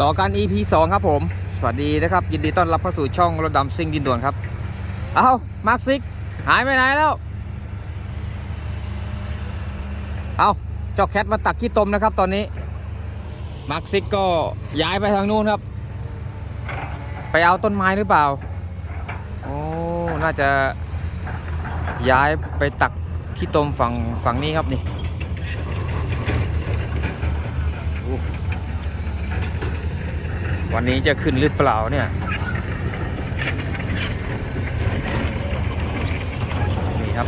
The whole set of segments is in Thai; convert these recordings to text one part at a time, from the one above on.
ต่อกัน EP 2 ครับผม สวัสดีนะครับ ยินดีต้อนรับเข้าสู่ช่องรถดำซิ่งดินด่วนครับ เอามาร์คซิก หายไปไหนแล้ว เอาจ้าแคทมาตักขี้ตมนะครับตอนนี้ มาร์คซิกก็ย้ายไปทางนู้นครับ ไปเอาต้นไม้หรือเปล่า โอ้ น่าจะย้ายไปตักขี้ตมฝั่งฝั่งนี้ครับนี่ วันนี้จะขึ้นหรือเปล่าเนี่ยนี่ครับ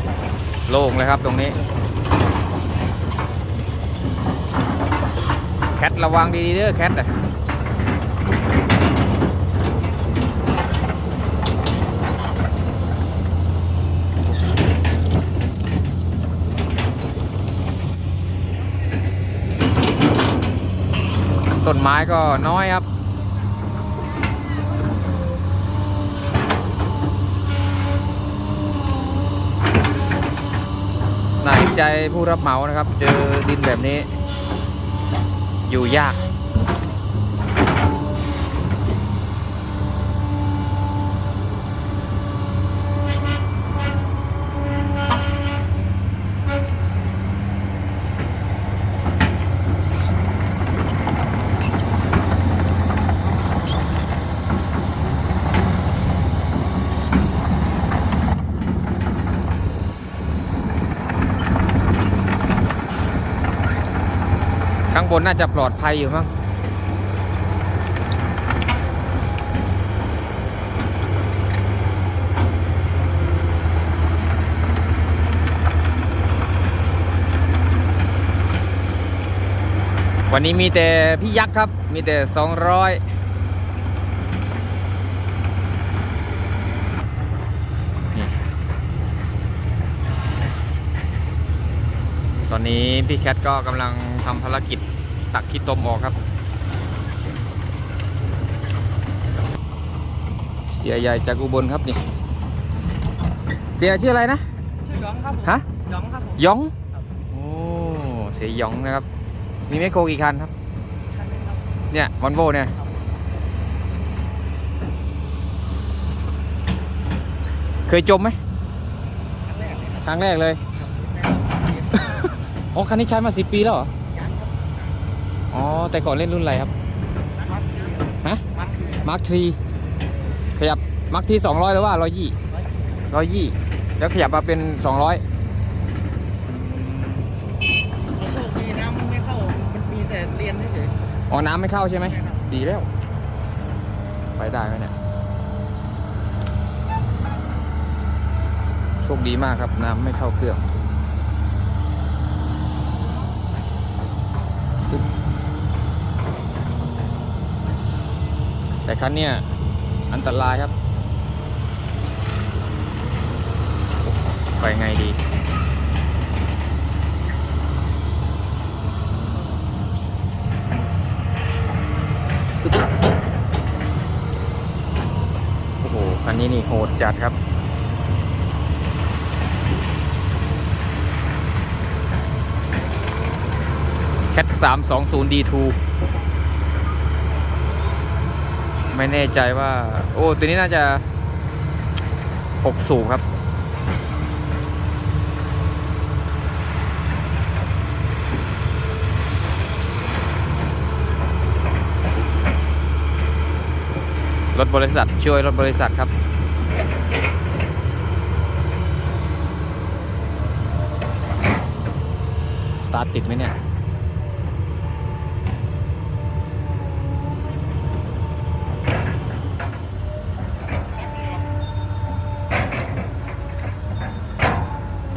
โล่งเลยครับตรงนี้แคทระวังดีๆเด้อแคทอะต้นไม้ก็น้อยครับ น่าเหนใจผู้รับเหมานะครับ เจอดินแบบนี้ อยู่ยาก บนน่าจะปลอดภัยอยู่มั้งวันนี้มีแต่พี่ยักษ์ครับ มีแต่ 200ตอนนี้พี่แคทก็กำลังทำภารกิจ ตักขี้ตมออกครับ เสียใหญ่จากอุบลครับนี่ เสียชื่ออะไรนะ ชื่อหยองครับผมฮะหยองครับผมหยองโอ้เสียหยองนะครับ มีแมคโครกี่คันครับคันนี้ครับเนี่ยวอลโวเนี่ยเคยจมไหมครั้งแรกเลย ครับครั้งแรกเลยในรอบสิบปีอ๋อ คันนี้ใช้มาสิปีแล้วเหรอยังครับ อ๋อ แต่ก่อนเล่นรุ่นอะไรครับมัดฮะมัดคือมาร์คทรีขยับมาร์คทีสองร้อยหรือว่าร้อยยี่ร้อยยี่แล้วขยับมาเป็นสองร้อยเราโชคดีนะมันไม่เข้า มันมีแต่เรียนเฉยอ๋อ น้ำไม่เข้าใช่ไหมใช่ครับดีแล้ว ไปได้ไหมเนี่ย โชคดีมากครับ น้ำไม่เข้าเครื่อง แต่คันเนี้ยอันตรายครับ ไปไงดี โอ้โห คันนี้นี่โหดจัดครับแคท320 D2 ไม่แน่ใจว่า โอ้ตัวนี้น่าจะ6สูบครับ รถบริษัทช่วยรถบริษัทครับสตาร์ทติดไหมเนี่ย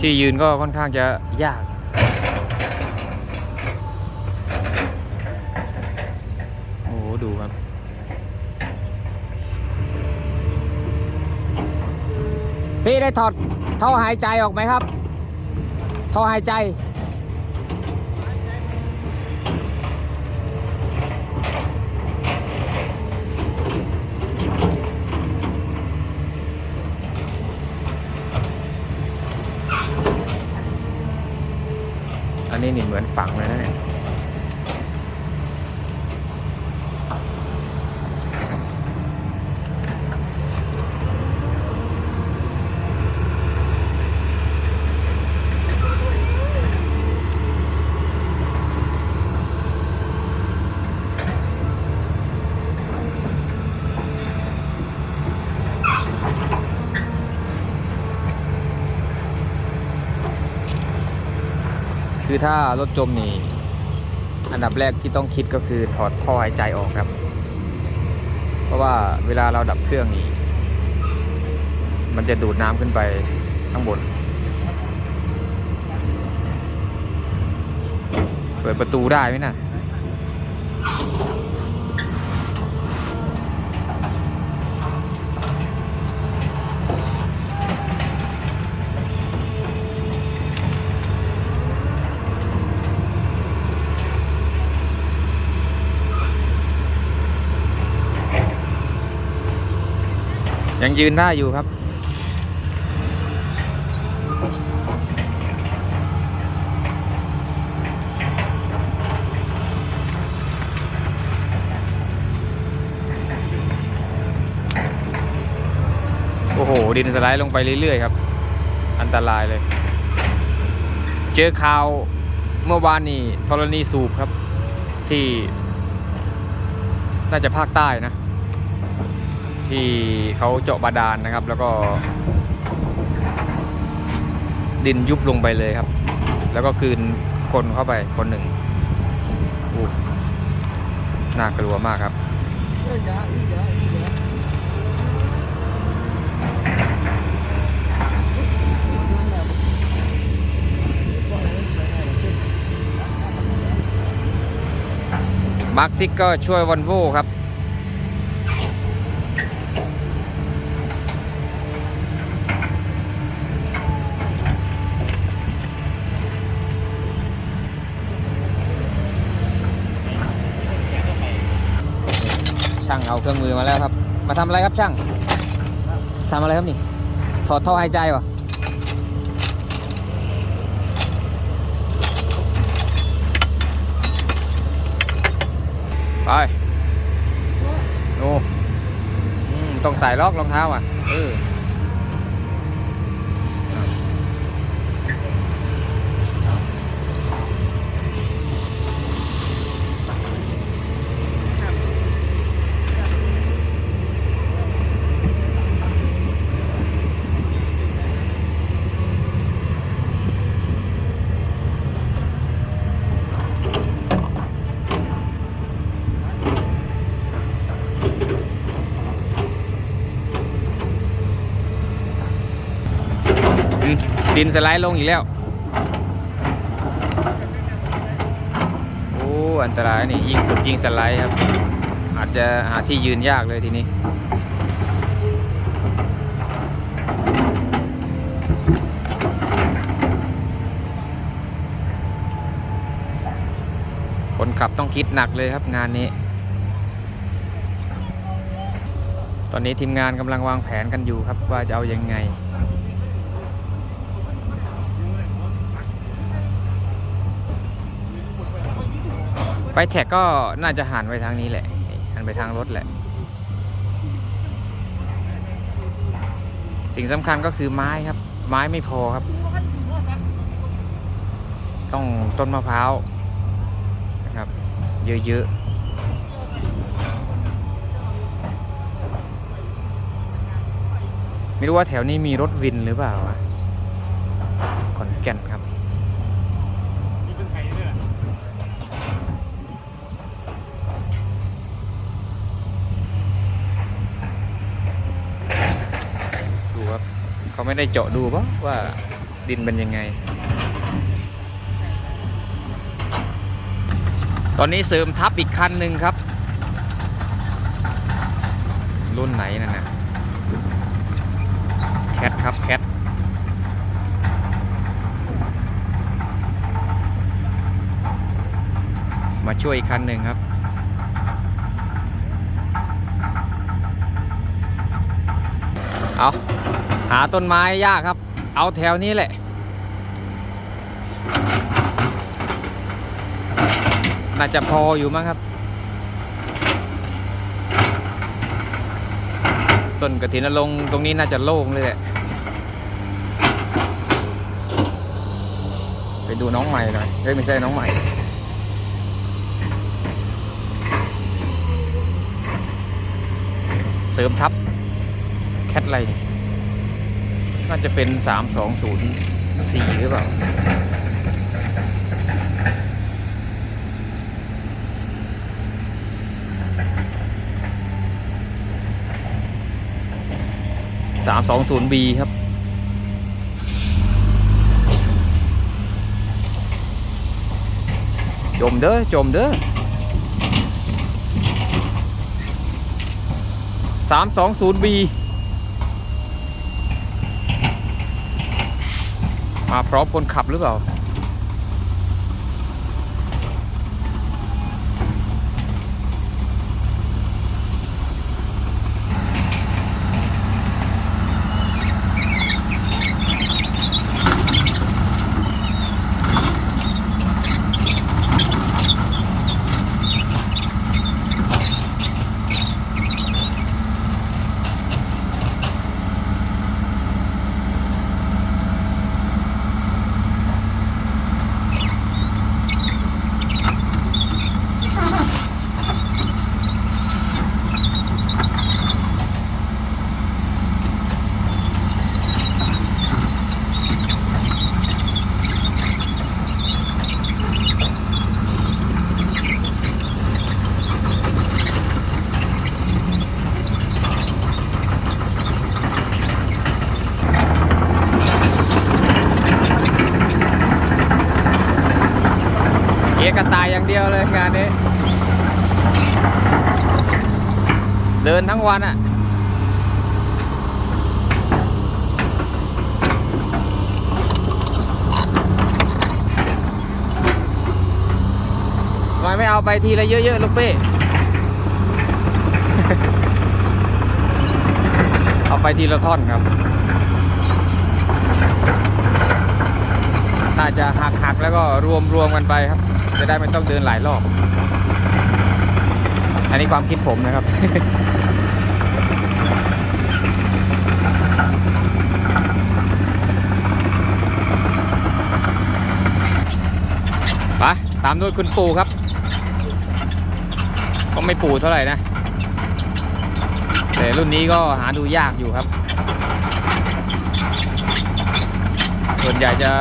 ที่ยืนก็ค่อนข้างจะยาก โอ้โหดูครับ พี่ได้ถอดท่อหายใจออกไหมครับ ท่อหายใจ นี่นี่เหมือนฝังเลยนะเนี่ย ถ้ารถจมนี่ อันดับแรกที่ต้องคิดก็คือถอดท่อหายใจออกครับ เพราะว่าเวลาเราดับเครื่องนี่ มันจะดูดน้ำขึ้นไปข้างบน เปิดประตูได้ไหมน่ะ ยังยืนได้อยู่ครับ โอ้โห ดินสไลด์ลงไปเรื่อยๆครับ อันตรายเลย เจอข่าวเมื่อวานนี้ธรณีสูบครับ ที่ น่าจะภาคใต้นะ ที่เขาเจาะบาดาลนนะครับ แล้วก็ ดินยุบลงไปเลยครับ แล้วก็คืนคนเข้าไปคนหนึ่งอู้น่ากลัวมากครับมาร์คซิกก็ช่วยวันโวครับ เอาเครื่องมือมาแล้วครับ มาทำอะไรครับช่างทำอะไรครับนี่ ถอดท่อหายใจวะไปโอ้ต้องใส่ล็อกรองเท้าอะเออ ดินสไลด์ลงอีกแล้ว โอ้ อันตรายนี่ยิงขุดยิงสไลด์ครับ อาจจะหาที่ยืนยากเลยทีนี้ คนขับต้องคิดหนักเลยครับงานนี้ ตอนนี้ทีมงานกำลังวางแผนกันอยู่ครับว่าจะเอายังไง ไปแท็กก็น่าจะหันไปทางนี้แหละ หันไปทางรถแหละ สิ่งสำคัญก็คือไม้ครับ ไม้ไม่พอครับ ต้องต้นมะพร้าวนะครับ เยอะๆไม่รู้ว่าแถวนี้มีรถวินหรือเปล่าขอนแก่นครับ ดูครับ เขาไม่ได้เจาะดูปะว่าดินเป็นยังไง ตอนนี้เสริมทับอีกคันหนึ่งครับ รุ่นไหนนั่นนะแคทครับแคทมาช่วยอีกคันหนึ่งครับเอา หาต้นไม้ยากครับ เอาแถวนี้แหละ น่าจะพออยู่มั้งครับ ต้นกระถินลงตรงนี้น่าจะโล่งเลยแหละ ไปดูน้องใหม่หน่อยเฮ้ยไม่ใช่น้องใหม่เสริมทับ แคทอะไรเนี่ย น่าจะเป็นสามสองศูนย์สี่หรือเปล่าสามสองศูนย์บีครับจมเด้อจมเด้อสามสองศูนย์บี มาพร้อมคนขับหรือเปล่า เอกระตายอย่างเดียวเลยงานนี้ เดินทั้งวันอะ่ะทำไมไม่เอาไปทีละเยอะๆลูกเป้ เอาไปทีละท่อนครับ น่าจะหักหักๆแล้วก็รวมรวมกันไปครับ จะได้ไม่ต้องเดินหลายรอบ อันนี้ความคิดผมนะครับ ไป ตามด้วยคุณปู่ครับ ก็ไม่ปู่เท่าไหร่นะ แต่รุ่นนี้ก็หาดูยากอยู่ครับ ส่วนใหญ่จะ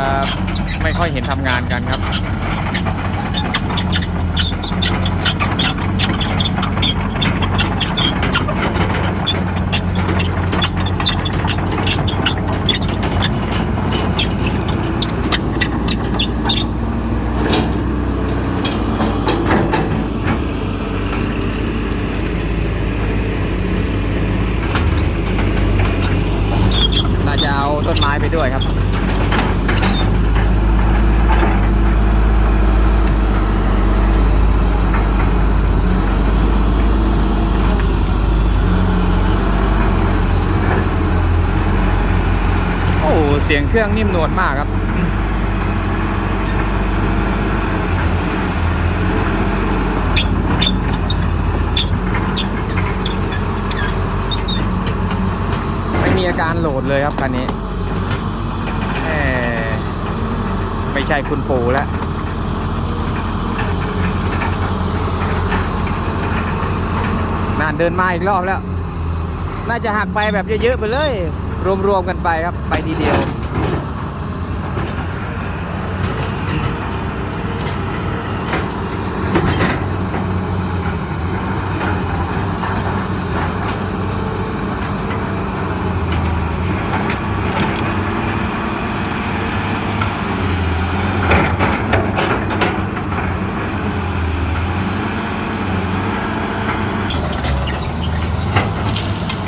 ไม่ค่อยเห็นทำงานกันครับ น่าจะเอาต้นไม้ไปด้วยครับ โอ้โห เครื่องนิ่มนวลมากครับ ไม่มีอาการโหลดเลยครับคันนี้แหมไม่ใช่คุณปู่แล้วนานเดินมาอีกรอบแล้ว น่าจะหักไปแบบเยอะๆไปเลย รวมๆกันไปครับ ไปทีเดียว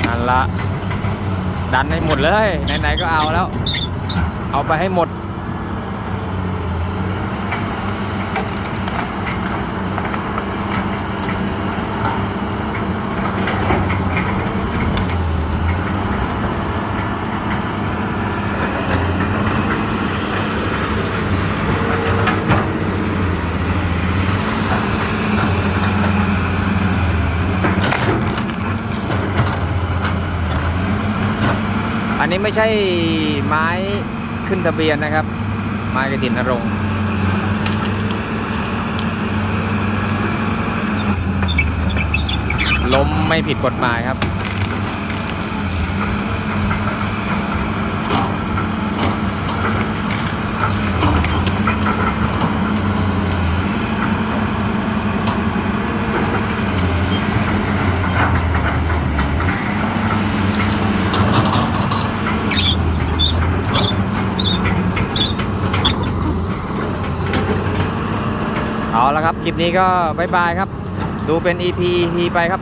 นั่นละ ดันให้หมดเลยไหนๆก็เอาแล้ว เอาไปให้หมด อั นนี้ไม่ใช่ไม้ขึ้นทะเบียนนะครับ ไม้กระถินนรงค์ล้มไม่ผิดกฎหมายครับ ครับ คลิปนี้ก็บายบายครับ ดูเป็น EP EP ไปครับ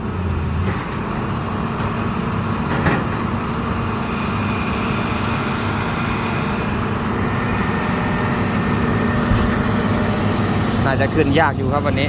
น่าจะขึ้นยากอยู่ครับวันนี้